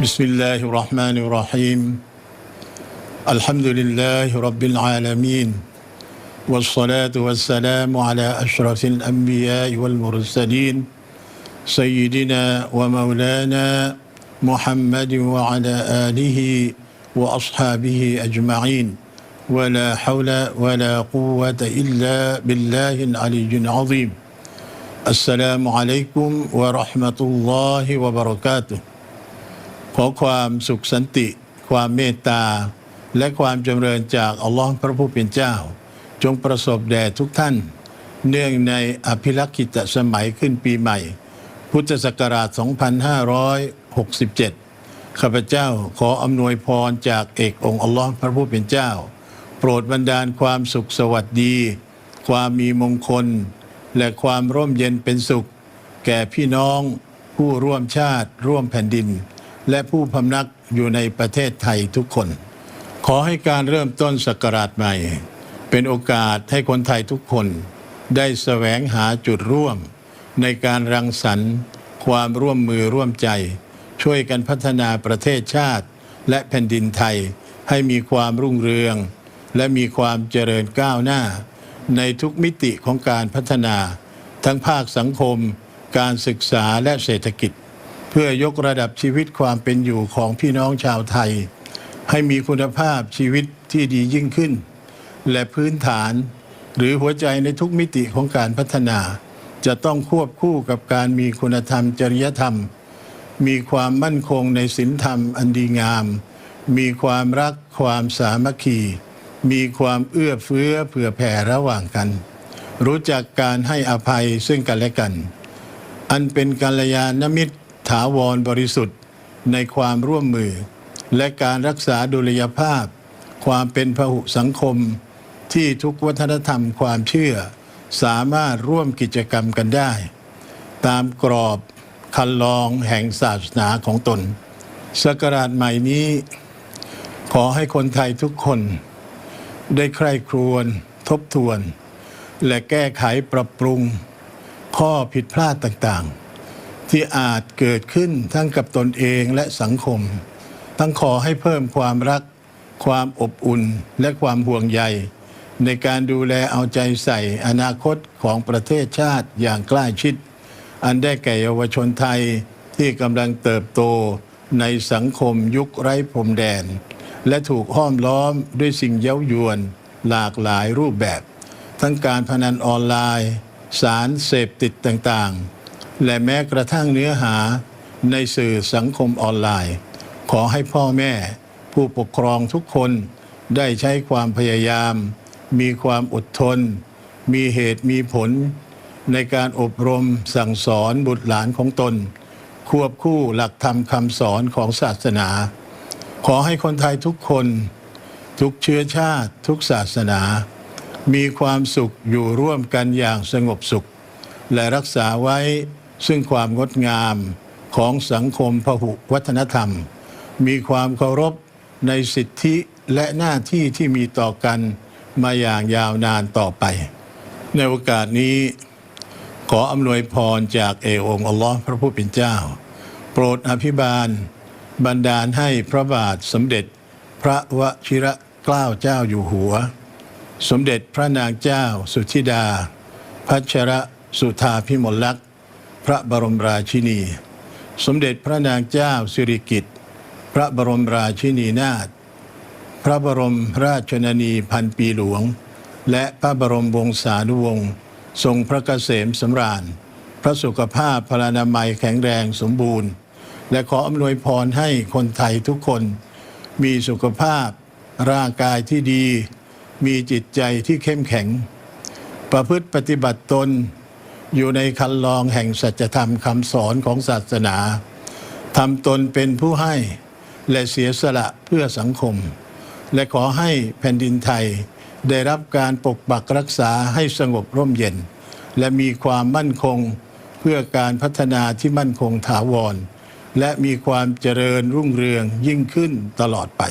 بسم الله الرحمن الرحيم الحمد لله رب العالمين والصلاة والسلام على أشرف الأنبياء والمرسلين سيدنا ومولانا محمد وعلى آله وأصحابه أجمعين ولا حول ولا قوة إلا بالله العلي العظيم السلام عليكم ورحمة الله وبركاته ขอความสุขสันติ ความเมตตา และความจำเริญจากอัลลอฮ์พระผู้เป็นเจ้า จงประสบแด่ทุกท่าน เนื่องในอภิลักษิตสมัยขึ้นปีใหม่ พุทธศักราช 2567 ข้าพเจ้าขออำนวยพรจากเอกองค์อัลลอฮ์พระผู้เป็นเจ้า โปรดบันดาลความสุขสวัสดี ความมีมงคล และความร่มเย็นเป็นสุข แก่พี่น้องผู้ร่วมชาติร่วมแผ่นดิน และผู้พำนักอยู่ในประเทศไทยทุกคน ขอให้การเริ่มต้นศักราชใหม่ เป็นโอกาสให้คนไทยทุกคน ได้แสวงหาจุดร่วม ในการรังสรรค์ความร่วมมือร่วมใจ ช่วยกันพัฒนาประเทศชาติ และแผ่นดินไทยให้มีความรุ่งเรือง และมีความเจริญก้าวหน้า ในทุกมิติของการพัฒนา ทั้งภาคสังคม การศึกษาและเศรษฐกิจ เพื่อยกระดับชีวิตความเป็นอยู่ของพี่น้องชาวไทย ให้มีคุณภาพชีวิตที่ดียิ่งขึ้น และพื้นฐานหรือหัวใจในทุกมิติของการพัฒนา จะต้องควบคู่กับการมีคุณธรรมจริยธรรม มีความมั่นคงในศีลธรรมอันดีงาม มีความรักความสามัคคี มีความเอื้อเฟื้อเผื่อแผ่ระหว่างกัน รู้จักการให้อภัยซึ่งกันและกัน อันเป็นกัลยาณมิตร ถาวรบริสุทธิ์ในความร่วมมือ และการรักษาดุลยภาพ ความเป็นพหุสังคม ที่ทุกวัฒนธรรมความเชื่อ สามารถร่วมกิจกรรมกันได้ ตามกรอบคันลองแห่งศาสนาของตนศักราชใหม่นี้ ขอให้คนไทยทุกคน ได้ใคร่ครวญทบทวน และแก้ไขปรับปรุง ข้อผิดพลาดต่างๆ ที่อาจเกิดขึ้นทั้งกับตนเองและสังคม ทั้งขอให้เพิ่มความรัก ความอบอุ่นและความห่วงใย ในการดูแลเอาใจใส่อนาคตของประเทศชาติอย่างใกล้ชิด อันได้แก่เยาวชนไทยที่กำลังเติบโตในสังคมยุคไร้พรมแดน และถูกห้อมล้อมด้วยสิ่งเย้ายวนหลากหลายรูปแบบ ทั้งการพนันออนไลน์ สารเสพติดต่างๆ และแม้กระทั่งเนื้อหาในสื่อสังคมออนไลน์ ขอให้พ่อแม่ ผู้ปกครองทุกคนได้ใช้ความพยายาม มีความอดทน มีเหตุมีผล ในการอบรมสั่งสอนบุตรหลานของตน ควบคู่หลักธรรมคำสอนของศาสนา ขอให้คนไทยทุกคน ทุกเชื้อชาติทุกศาสนา มีความสุขอยู่ร่วมกันอย่างสงบสุข และรักษาไว้ ซึ่งความงดงามของสังคมพหุวัฒนธรรม มีความเคารพในสิทธิและหน้าที่ที่มีต่อกันมาอย่างยาวนานต่อไป ในโอกาสนี้ ขออำนวยพรจากเอองค์อัลลอฮ์พระผู้เป็นเจ้า โปรดอภิบาล บันดาลให้พระบาทสมเด็จพระวชิระเกล้าเจ้าอยู่หัว สมเด็จพระนางเจ้าสุธิดา พัชรสุธาพิมลลักษณ พระบรมราชินี สมเด็จพระนางเจ้าสิริกิติ์พระบรมราชินีนาถพระบรมราชชนนีพันปีหลวง และพระบรมวงศานุวงศ์ทรงพระเกษมสำราญ พระสุขภาพพลานามัยแข็งแรงสมบูรณ์ และขออำนวยพรให้คนไทยทุกคน มีสุขภาพ ร่างกายที่ดี มีจิตใจที่เข้มแข็ง ประพฤติปฏิบัติตน อยู่ในคันลองแห่งสัจธรรมคำสอนของศาสนาทำตนเป็นผู้ให้และเสียสละเพื่อสังคม และขอให้แผ่นดินไทยได้รับการปกปักรักษาให้สงบร่มเย็น และมีความมั่นคงเพื่อการพัฒนาที่มั่นคงถาวร และมีความเจริญรุ่งเรืองยิ่งขึ้นตลอดไป